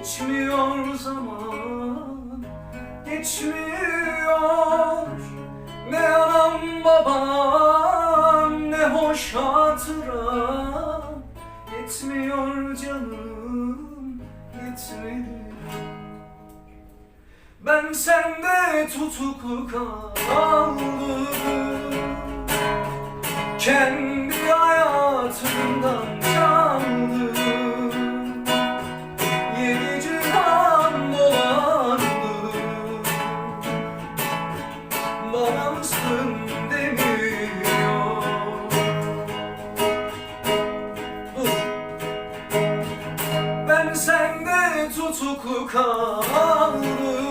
Geçmiyor zaman Geçmiyor. Ne anam babam Ne hoş hatıram. Yetmiyor canım Yetmedi. Ben sende tutuklu kaldım. Kendi hayatımdan Ben sende tutuklu kaldım